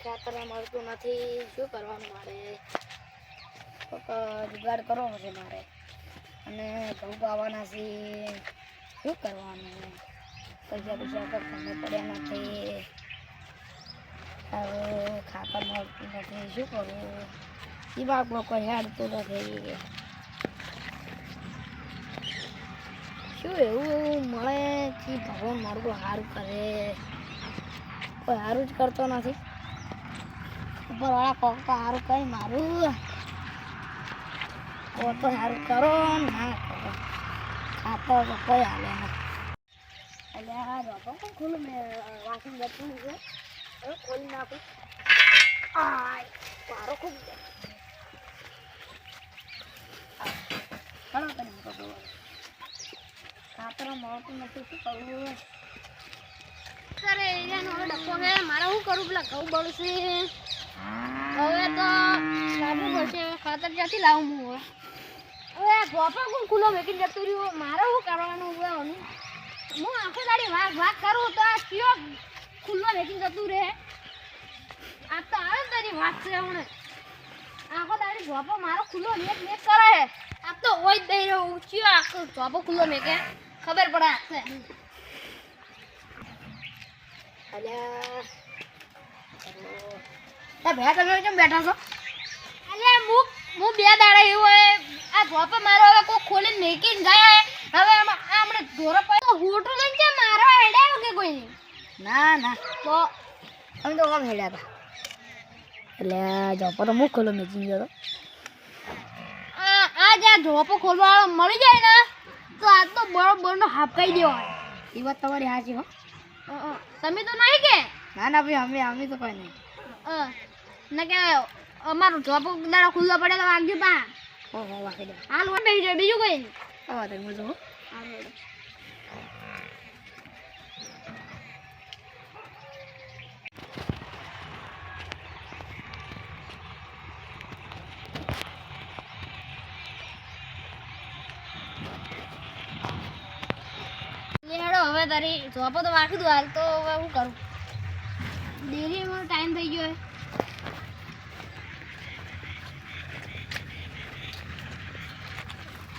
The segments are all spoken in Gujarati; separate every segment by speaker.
Speaker 1: ખાતર મળતું નથી. શું કરવાનું મારે? જુગાડ કરવો છે મારે. અને ઘઉં પાવાના છે. શું કરવાનું? પૈસા પૈસા તો ખબર પડ્યા નથી. હવે ખાતર મળતું નથી. શું કરવું? દિમાગમાં કોઈ હેડતું નથી. શું એવું મળે? કે ભગવાન મારું સારું કરે. કોઈ સારું જ કરતો નથી. ઉપરવાળા કોક તો સારું કઈ મારું. તો સારું કરો ના કરો. ખાતો તો કોઈ હાલે ના એટલે આ રોપો પણ ખુલ્લું મેં વાસણ જતું છે. હવે ખોલી નાખું. આય મારો ખૂબ ઘણો તને મૂકો. ખાતર મળતું નથી, શું કરવું
Speaker 2: અરે એરિયાનો ડબ્બો છે, મારે શું કરું? પેલા ઘઉં બળશે. હવે તો લાવવું પડશે. ખાતર ક્યાંથી લાવું હું હવે? હવે ગોપા કોણ ખુલ્લો મેકીને જતું રહ્યું? મારે શું કરવાનું હવે હું આખો દાડી વાઘ વાઘ કરું તો આ કયો ખુલ્લો મેકીને જતું રહે? આ તો આવે તારી વાત છે હમણે. આખો દાડી ગોપો મારો ખુલ્લો મેક મેક કરે આ તો હોય જ દઈ રહ્યો. કયો આખો ગોપો ખુલ્લો મેકે? ખબર પડે આખે
Speaker 1: અલ્યા. એ ભેગા તમે કેમ બેઠા છો?
Speaker 2: એટલે હું હું બે દાડા એવું હોય. આ ધોપે મારો હવે કોઈ ખોલીને મેકીને ગયા હવે આ હમણાં ધોરો પડ્યો. હોટો લઈને છે મારો હેડાયો કે કોઈ
Speaker 1: ના ના.
Speaker 2: તો
Speaker 1: અમે તો કામ હેડ્યા હતા. એટલે જોપો તો મુખ ખોલો મેચી ગયો
Speaker 2: આ આ જ્યાં ધોપો ખોલવા મળી જાય ને તો આજ તો બરોબરનો હાફકાઈ દેવાય
Speaker 1: એ વાત તમારી સાચી હો.
Speaker 2: તમે તો નહીં કે?
Speaker 1: ના ના ભાઈ અમે અમે તો કોઈ નહીં.
Speaker 2: ને કે અમારો જોબ દાડો ખુલ્લો પડે તો વાગજો પા
Speaker 1: હો હો વાકી
Speaker 2: હાલ હોય બેસી જાય બીજું કોઈ
Speaker 1: આવા તમે મજો
Speaker 2: હવે તારી જોબ તો વાગી દઉં હાલ તો હવે હું કરું. ડેરીમાં ટાઈમ થઈ ગયો છે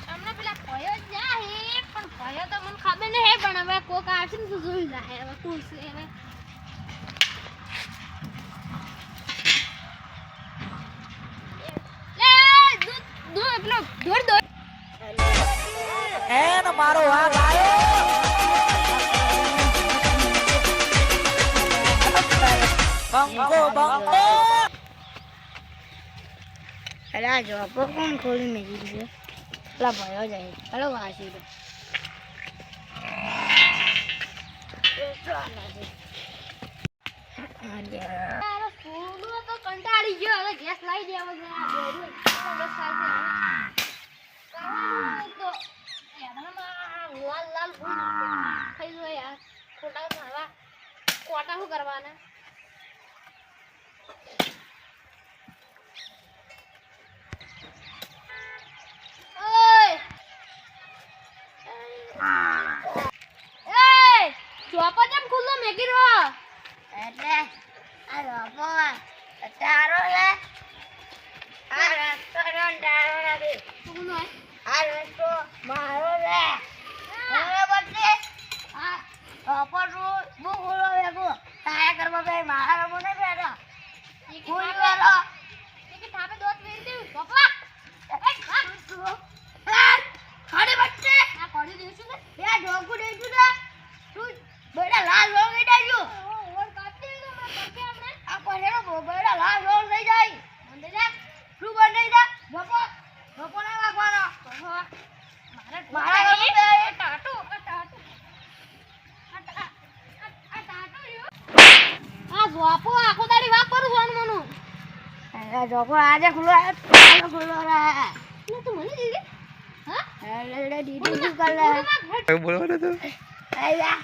Speaker 2: હમણાં પેલા ભયો જાય પણ ભયો તો મને ખબર નહીં પણ હવે કોક આવશે જાય હવે છે હવે દોડ દોડ
Speaker 1: એન મારો હાથ આવ્યો. બંકો બંકો. અરે આ જોપો ખોલી ભયો જાય. વાસી દો
Speaker 2: અરે ફૂલો તો કંટાળી ગયો હવે ગેસ લાવી દે હવે આ બેરું એટલો ગેસ લાવી દે કરવાનું તો એનામાં લાલ લાલ થઈ જાય યાર ખોટા મારવા કોટા શું કરવાના એય ચોપા કેમ ખુલ્લો મેકી રહ્યો
Speaker 1: એટલે આ જોપો તારો લે આ રેસ્ટોરન્ટ તારો નથી.
Speaker 2: શું હોય
Speaker 1: આ રસ્તો મારો લે બરાબર છે? આ જોપો તું હું ખોલો બેગો તાયા કરવા બે મારા મને બેઠો. ફૂલ વાળો
Speaker 2: કે થાપે દોત વેરી દે ચોપા
Speaker 1: ખાડી બચ્ચે.
Speaker 2: આ કોડી દેશું ને.
Speaker 1: બે ઢોકુ દેજો ને તું બેટા લાલ લોગ દેજો
Speaker 2: ઓર કાપી દે તો મને
Speaker 1: આ પછેનો બેટા લાલ લોગ થઈ જાય.
Speaker 2: જા.
Speaker 1: જા ના વાગવાનો.
Speaker 2: મારા
Speaker 1: ઘરમાં
Speaker 2: ટાટુ ટાટુ આ જોપો આખો દાડી કરું મનું.
Speaker 1: આ જોપો આજે ખુલ્લો આજે ખુલ્લો રહે.
Speaker 2: તું મને દીધી? હા?
Speaker 1: એટલે દીદી શું કર લે આયા.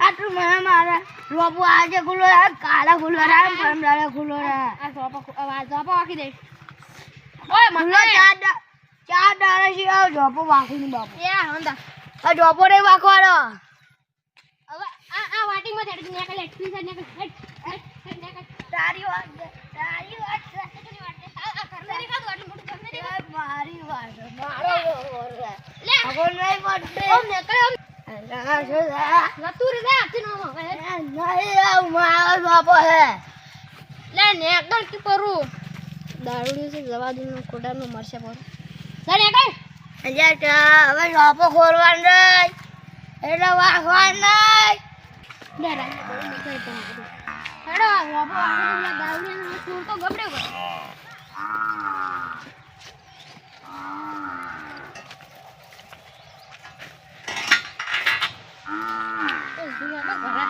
Speaker 1: આટલું મને મારે રોપો આજે ખુલ્લો રહે કાલે ખુલ્લો રહે પરમ દાડે ખુલ્લો રહે
Speaker 2: આ જોપો આ વાકી દે. ઓય મને
Speaker 1: ચાર ચાર દાડે છે આ જોપો વાકીની બાપુ.
Speaker 2: એ હંદા.
Speaker 1: આ જોપો નહીં વાકવાનો
Speaker 2: હવે આ આ વાટીમાં તું સાઈડ નીકળ હેટ હેટ હેટ
Speaker 1: તારી વાત તારી વાત મારી વાત મારો.
Speaker 2: લે.
Speaker 1: ખબર નહીં પડતી.
Speaker 2: નતું રે આપતી નો હવે
Speaker 1: નહીં, છે.
Speaker 2: લે નીકળ કે પરું દારૂડી જવા દૂનું ખોટાનું મરશે પર લે નીકળ
Speaker 1: અલ્યા હવે બાપો ખોલવાનું નહીં. એટલે વાગવાનું નહીં.
Speaker 2: તો Mama,